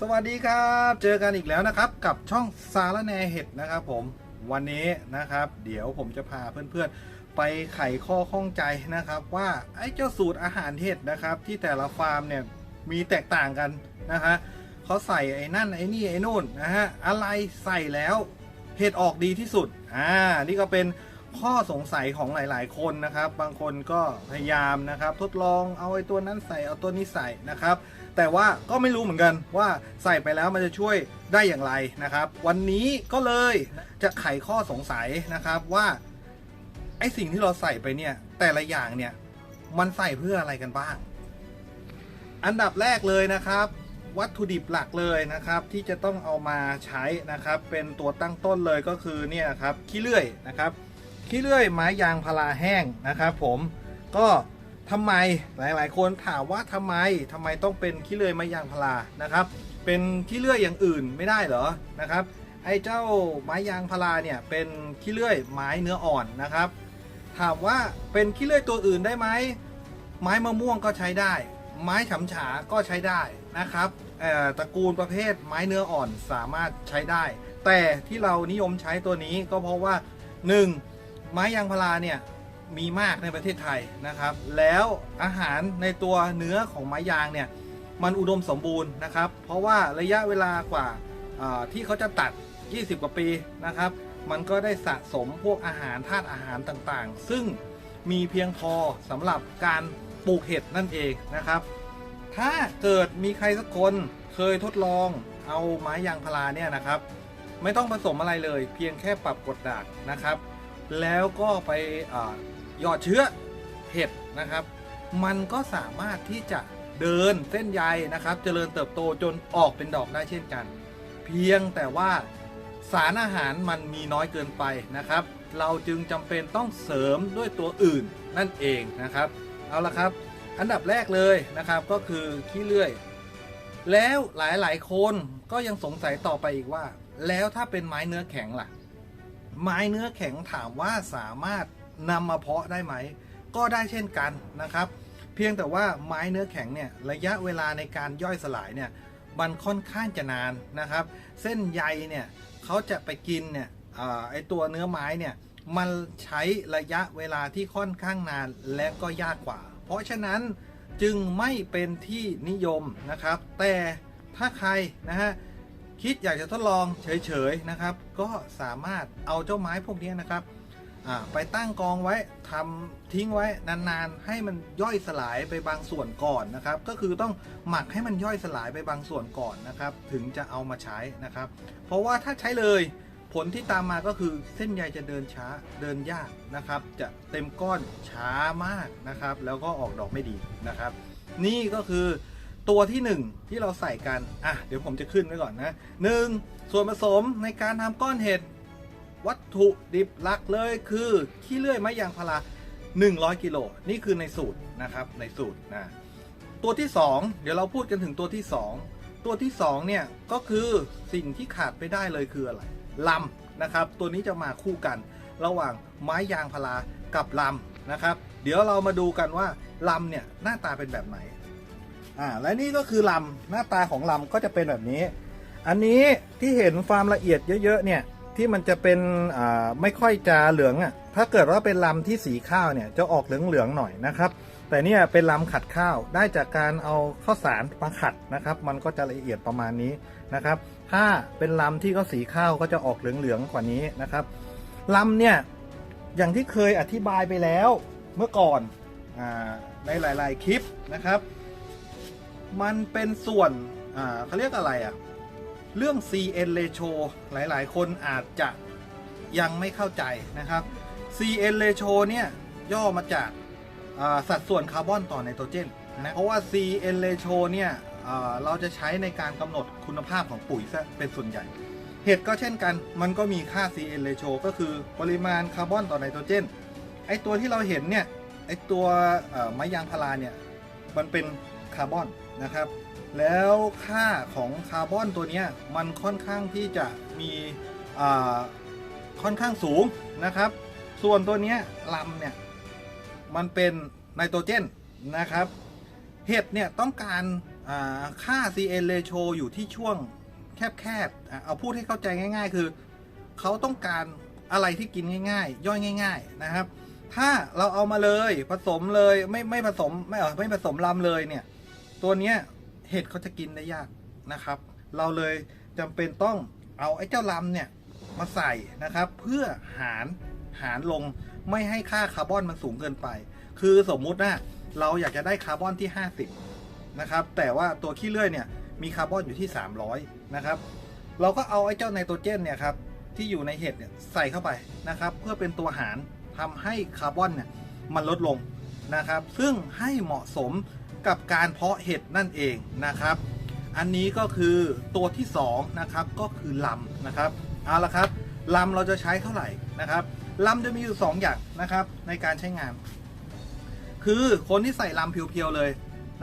สวัสดีครับ เจอกันอีกแล้วนะครับ กับช่องสารแนเห็ดนะครับผมวันนี้นะครับ เดี๋ยวผมจะพาเพื่อนๆ ไปไขข้อข้องใจนะครับ ว่าไอ้เจ้าสูตรอาหารเห็ดนะครับ ที่แต่ละฟาร์มเนี่ยมีแตกต่างกันนะฮะเขาใส่ไอ้นั่นไอ้นี่ไอ้นู่นนะฮะอะไรใส่แล้วเห็ดออกดีที่สุดอ่านี่ก็เป็นข้อสงสัยของหลาย ๆ คนนะครับ บางคนก็พยายามนะครับ ทดลองเอาไอ้ตัวนั้นใส่เอาตัวนี้ใส่นะครับ แต่ว่าก็ไม่รู้เหมือนกันว่าใส่ไปแล้วมันจะช่วยได้อย่างไรนะครับ วันนี้ก็เลยจะไขข้อสงสัยนะครับว่าไอสิ่งที่เราใส่ไปเนี่ย แต่ละอย่างเนี่ยมันใส่เพื่ออะไรกันบ้าง อันดับแรกเลยนะครับ วัตถุดิบหลักเลยนะครับ ที่จะต้องเอามาใช้นะครับ เป็นตัวตั้งต้นเลยก็คือเนี่ยครับขี้เลื่อยนะครับขี้เลื่อยไม้ยางพาราแห้งนะครับ ผมก็ ทำไมหลายๆ คนถามว่าทำไมทำไมต้องเป็นขี้เลื่อยไม้ยางพารานะครับ เป็นขี้เลื่อยอย่างอื่นไม่ได้เหรอนะครับ ไอ้เจ้าไม้ยางพาราเนี่ยเป็นขี้เลื่อยไม้เนื้ออ่อนนะครับ ถามว่าเป็นขี้เลื่อยตัวอื่นได้ไหมไม้มะม่วงก็ใช้ได้ ไม้ฉำฉาก็ใช้ได้นะครับเอ่อตระกูลประเภทไม้เนื้ออ่อนสามารถใช้ได้ แต่ที่เรานิยมใช้ตัวนี้ก็เพราะว่า 1. ไม้ยางพาราเนี่ย มีมากในประเทศไทยนะครับ แล้วอาหารในตัวเนื้อของไม้ยางเนี่ยมันอุดมสมบูรณ์นะครับ เพราะว่าระยะเวลากว่าที่เขาจะตัด 20 กว่าปีนะครับ มันก็ได้สะสมพวกอาหารธาตุอาหารต่างๆ ซึ่งมีเพียงพอสำหรับการปลูกเห็ดนั่นเองนะครับ ถ้าเกิดมีใครสักคนเคยทดลองเอาไม้ยางพาราเนี่ยนะครับ ไม่ต้องผสมอะไรเลย เพียงแค่ปรับกดด่างนะครับ แล้วก็ไป หยอดเชื้อเห็ดนะครับ มันก็สามารถที่จะเดินเส้นใยนะครับ เจริญเติบโตจนออกเป็นดอกได้เช่นกัน เพียงแต่ว่าสารอาหารมันมีน้อยเกินไปนะครับ เราจึงจำเป็นต้องเสริมด้วยตัวอื่นนั่นเองนะครับ เอาละครับ อันดับแรกเลยนะครับก็คือขี้เลื่อย แล้วหลายๆ คนก็ยังสงสัยต่อไปอีกว่า แล้วถ้าเป็นไม้เนื้อแข็งล่ะ ไม้เนื้อแข็งถามว่าสามารถ นำมาเพาะได้ไหม ก็ได้เช่นกันนะครับ เพียงแต่ว่าไม้เนื้อแข็งเนี่ยระยะเวลาในการย่อยสลายเนี่ยมันค่อนข้างจะนานนะครับ เส้นใยเนี่ยเขาจะไปกินเนี่ยไอตัวเนื้อไม้เนี่ยมันใช้ระยะเวลาที่ค่อนข้างนานและก็ยากกว่า เพราะฉะนั้นจึงไม่เป็นที่นิยมนะครับ แต่ถ้าใครนะฮะคิดอยากจะทดลองเฉยๆนะครับ ก็สามารถเอาเจ้าไม้พวกนี้นะครับ ไปตั้งกองไว้ทำทิ้งไว้นานๆ ให้มันย่อยสลายไปบางส่วนก่อนนะครับ ก็คือต้องหมักให้มันย่อยสลายไปบางส่วนก่อนนะครับ ถึงจะเอามาใช้นะครับ เพราะว่าถ้าใช้เลยผลที่ตามมาก็คือเส้นใยจะเดินช้าเดินยากนะครับ จะเต็มก้อนช้ามากนะครับ แล้วก็ออกดอกไม่ดีนะครับ นี่ก็คือตัวที่หนึ่งที่เราใส่กัน อะ เดี๋ยวผมจะขึ้นไว้ก่อนนะหนึ่งส่วนผสมในการทำก้อนเห็ด วัตถุดิบหลักเลยคือขี้เลื่อยไม้ยางพารา100 กิโลนี่คือในสูตรนะครับในสูตรนะตัวที่ 2 เดี๋ยวเราพูดกันถึงตัวที่ 2 ตัวที่2เนี่ยก็คือสิ่งที่ขาดไม่ได้เลยคืออะไรลำนะครับ ตัวนี้จะมาคู่กันระหว่างไม้ยางพารากับลำนะครับ เดี๋ยวเรามาดูกันว่าลำเนี่ยหน้าตาเป็นแบบไหนอ่าและนี่ก็คือลำหน้าตาของลำก็จะเป็นแบบนี้ อันนี้ที่เห็นความละเอียดเยอะๆเนี่ย ที่มันจะเป็นไม่ค่อยจะเหลืองอะถ้าเกิดว่าเป็นลำที่สีข้าวเนี่ยจะออกเหลืองๆหน่อยนะครับ แต่เนี่ยเป็นลำขัดข้าวได้จากการเอาข้าวสารมาขัดนะครับ มันก็จะละเอียดประมาณนี้นะครับ ถ้าเป็นลำที่เขาสีข้าวก็จะออกเหลืองๆกว่านี้นะครับลำเนี่ยอย่างที่เคยอธิบายไปแล้วเมื่อก่อนอในหลาย ๆ คลิปนะครับ มันเป็นส่วนเขาเรียกอะไรอะ่ะ เรื่อง CN ratio หลาย ๆ คนอาจจะยังไม่เข้าใจนะครับ CN ratio เนี่ยย่อมาจากสัดส่วนคาร์บอนต่อไนโตรเจนนะเพราะว่า CN ratio เนี่ยเราจะใช้ในการกำหนดคุณภาพของปุ๋ยซะเป็นส่วนใหญ่ เห็ดก็เช่นกัน มันก็มีค่า CN ratio ก็คือปริมาณคาร์บอนต่อไนโตรเจน ไอตัวที่เราเห็นเนี่ย ไอตัวไม้ยางพาราเนี่ย มันเป็นคาร์บอนนะครับ แล้วค่าของคาร์บอนตัวนี้มันค่อนข้างที่จะมีค่อนข้างสูงนะครับ ส่วนตัวนี้ลำเนี่ยมันเป็นไนโตรเจนนะครับเห็ดเนี่ยต้องการอ่าค่า CN ratio อยู่ที่ช่วงแคบๆ เอาพูดให้เข้าใจง่ายๆ คือเขาต้องการอะไรที่กินง่ายๆ ย่อยง่าย ๆนะครับ ถ้าเราเอามาเลยผสมเลยไม่ไม่ผสมไม่เออไม่ผสมลำเลยเนี่ย ตัวเนี้ย เห็ดเขาจะกินได้ยากนะครับ เราเลยจำเป็นต้องเอาไอ้เจ้าลำเนี่ยมาใส่นะครับ เพื่อหารหารลงไม่ให้ค่าคาร์บอนมันสูงเกินไป คือสมมุตินะเราอยากจะได้คาร์บอนที่ 50 นะครับ แต่ว่าตัวขี้เลื่อยเนี่ยมีคาร์บอนอยู่ที่ 300 นะครับ เราก็เอาไอ้เจ้าไนโตรเจนเนี่ยครับที่อยู่ในเห็ดเนี่ยใส่เข้าไปนะครับ เพื่อเป็นตัวหารทำให้คาร์บอนเนี่ยมันลดลงนะครับ ซึ่งให้เหมาะสม กับการเพาะเห็ดนั่นเองนะครับ อันนี้ก็คือตัวที่2นะครับก็คือลำนะครับเอาละครับลำเราจะใช้เท่าไหร่นะครับลำจะมีอยู่ 2 อย่างนะครับในการใช้งาน คือคนที่ใส่ลำเพียวๆเลย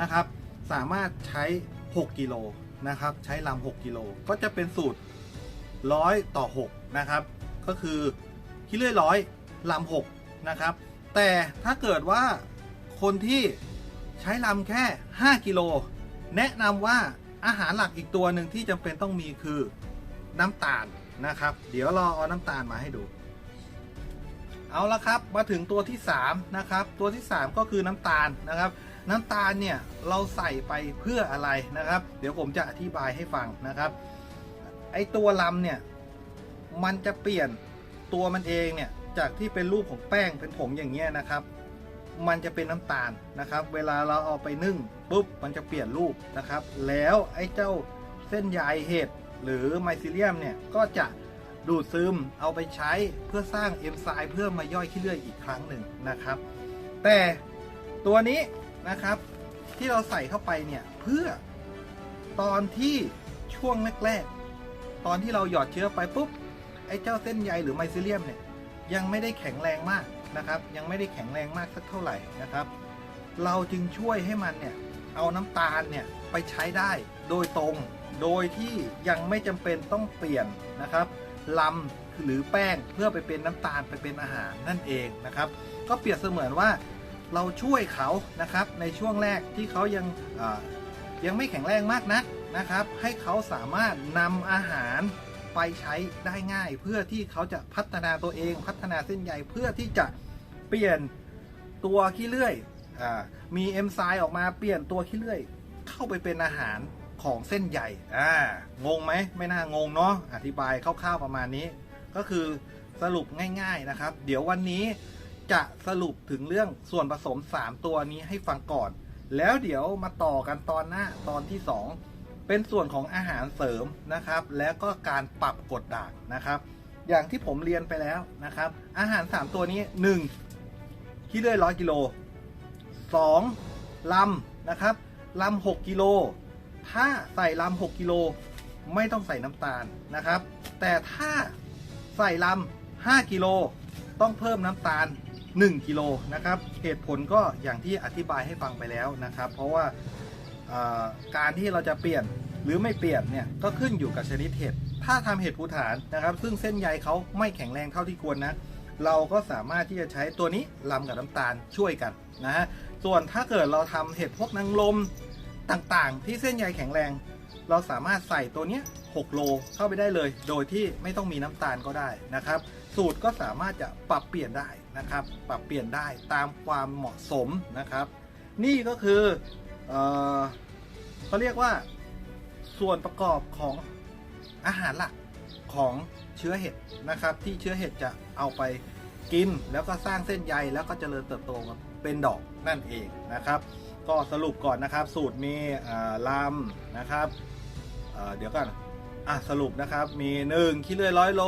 นะครับ สามารถใช้ 6กิโลนะครับใช้ลำ6กิโลก็จะเป็นสูตร100ต่อ6นะครับก็คือขี้เลื่อยร้อยลำ6นะครับแต่ถ้าเกิดว่าคนที่ ใช้ลำแค่ 5 กิโล แนะนำว่าอาหารหลักอีกตัวหนึ่งที่จำเป็นต้องมีคือน้ำตาลนะครับ เดี๋ยวเราเอาน้ำตาลมาให้ดู เอาละครับมาถึงตัวที่ 3 นะครับ ตัวที่ 3 ก็คือน้ำตาลนะครับ น้ำตาลเนี่ยเราใส่ไปเพื่ออะไรนะครับ เดี๋ยวผมจะอธิบายให้ฟังนะครับ ไอตัวลำเนี่ยมันจะเปลี่ยนตัวมันเองเนี่ยจากที่เป็นรูปของแป้งเป็นผงอย่างเงี้ยนะครับ มันจะเป็นน้ำตาลนะครับ เวลาเราเอาไปนึ่งปุ๊บมันจะเปลี่ยนรูปนะครับ แล้วไอ้เจ้าเส้นใยเห็ดหรือไมซิเลียมเนี่ยก็จะดูดซึมเอาไปใช้เพื่อสร้างเอนไซม์เพื่อมาย่อยขี้เลื่อยอีกครั้งหนึ่งนะครับ แต่ตัวนี้นะครับที่เราใส่เข้าไปเนี่ยเพื่อตอนที่ช่วงแรกๆตอนที่เราหยอดเชื้อไปปุ๊บไอ้เจ้าเส้นใยหรือไมซิเลียมเนี่ย ยังไม่ได้แข็งแรงมากนะครับ ยังไม่ได้แข็งแรงมากสักเท่าไหร่นะครับ เราจึงช่วยให้มันเนี่ยเอาน้ำตาลเนี่ยไปใช้ได้โดยตรง โดยที่ยังไม่จำเป็นต้องเปลี่ยนนะครับลำหรือแป้งเพื่อไปเป็นน้ำตาลไปเป็นอาหารนั่นเองนะครับ ก็เปรียบเสมือนว่าเราช่วยเขานะครับในช่วงแรกที่เขายังยังไม่แข็งแรงมากนักนะครับ ให้เขาสามารถนำอาหาร ไปใช้ได้ง่าย เพื่อที่เขาจะพัฒนาตัวเอง พัฒนาเส้นใยเพื่อที่จะเปลี่ยนตัวขี้เลื่อยอมีเอนไซม์ออกมาเปลี่ยนตัวขี้เลื่อย เข้าไปเป็นอาหารของเส้นใยอ่างงไหมไม่น่างงเนาะอธิบายคร่าวๆประมาณนี้ ก็คือสรุปง่าย ๆนะครับ เดี๋ยววันนี้จะสรุปถึงเรื่องส่วนผสม 3 ตัวนี้ให้ฟังก่อน แล้วเดี๋ยวมาต่อกันตอนหน้าตอนที่ 2 เป็นส่วนของอาหารเสริมนะครับ แล้วก็การปรับกดด่างนะครับ อย่างที่ผมเรียนไปแล้วนะครับ อาหาร 3 ตัวนี้ 1ขี้เลื่อยร้อยกิโล 2ลำนะครับลำ6กิโล ถ้าใส่ลำ6กิโลไม่ต้องใส่น้ำตาลนะครับ แต่ถ้าใส่ลำ5กิโลต้องเพิ่มน้ำตาล 1กิโลนะครับ เหตุผลก็อย่างที่อธิบายให้ฟังไปแล้วนะครับ เพราะว่า การที่เราจะเปลี่ยนหรือไม่เปลี่ยนเนี่ยก็ขึ้นอยู่กับชนิดเห็ด ถ้าทำเห็ดภูฐานนะครับ ซึ่งเส้นใยเขาไม่แข็งแรงเท่าที่ควรนะ เราก็สามารถที่จะใช้ตัวนี้ลำกับน้ำตาลช่วยกันนะฮะ ส่วนถ้าเกิดเราทำเห็ดพวกนางลมต่างๆ ที่เส้นใยแข็งแรง เราสามารถใส่ตัวเนี้ย6โลเข้าไปได้เลย โดยที่ไม่ต้องมีน้ำตาลก็ได้นะครับ สูตรก็สามารถจะปรับเปลี่ยนได้นะครับ ปรับเปลี่ยนได้ตามความเหมาะสมนะครับ นี่ก็คืออ เขาเรียกว่าส่วนประกอบของอาหารหลักของเชื้อเห็ดนะครับ ที่เชื้อเห็ดจะเอาไปกินแล้วก็สร้างเส้นใยแล้วก็เจริญเติบโตเป็นดอกนั่นเองนะครับ ก็สรุปก่อนนะครับ สูตรมีลำนะครับเเดี๋ยวก่อนอะสรุปนะครับมี1คิโลร้อยโล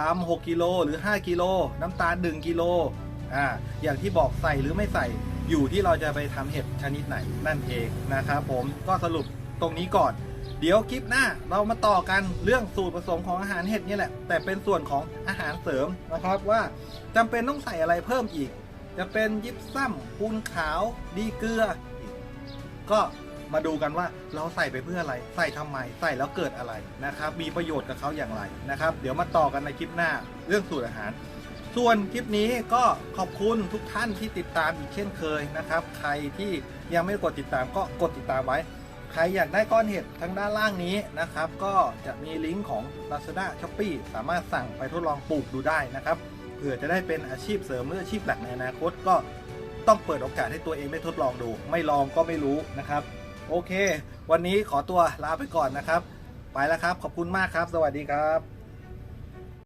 ลำ6กิโลหรือ 5 กิโล น้ำตาล 1 กิโลอ่าอย่างที่บอกใส่หรือไม่ใส่ อยู่ที่เราจะไปทำเห็ดชนิดไหนนั่นเองนะครับผมก็สรุปตรงนี้ก่อน เดี๋ยวคลิปหน้าเรามาต่อกันเรื่องสูตรผสมของอาหารเห็ดนี่แหละ แต่เป็นส่วนของอาหารเสริมนะครับว่าจำเป็นต้องใส่อะไรเพิ่มอีก จะเป็นยิปซัมปูนขาว ดีเกลือกก็มาดูกันว่าเราใส่ไปเพื่ออะไร ใส่ทำไม ใส่แล้วเกิดอะไรนะครับ มีประโยชน์กับเขาอย่างไรนะครับ เดี๋ยวมาต่อกันในคลิปหน้าเรื่องสูตรอาหาร ส่วนคลิปนี้ก็ขอบคุณทุกท่านที่ติดตามอีกเช่นเคยนะครับ ใครที่ยังไม่ได้กดติดตามก็กดติดตามไว้ใใครอยากได้ก้อนเห็ดทางด้านล่างนี้นะครับ ก็จะมีลิงก์ของ Lazada s h o p e e สามารถสั่งไปทดลองปลูกดูได้นะครับเผื่อจะได้เป็นอาชีพเสริมหรืออาชีพหลักในอนาคตก็ต้องเปิดโอกาสให้ตัวเองได้ทดลองดู ไม่ลองก็ไม่รู้นะครับ โอเค วันนี้ขอตัวลาไปก่อนนะครับ ไปแล้วครับ ขอบคุณมากครับ สวัสดีครับ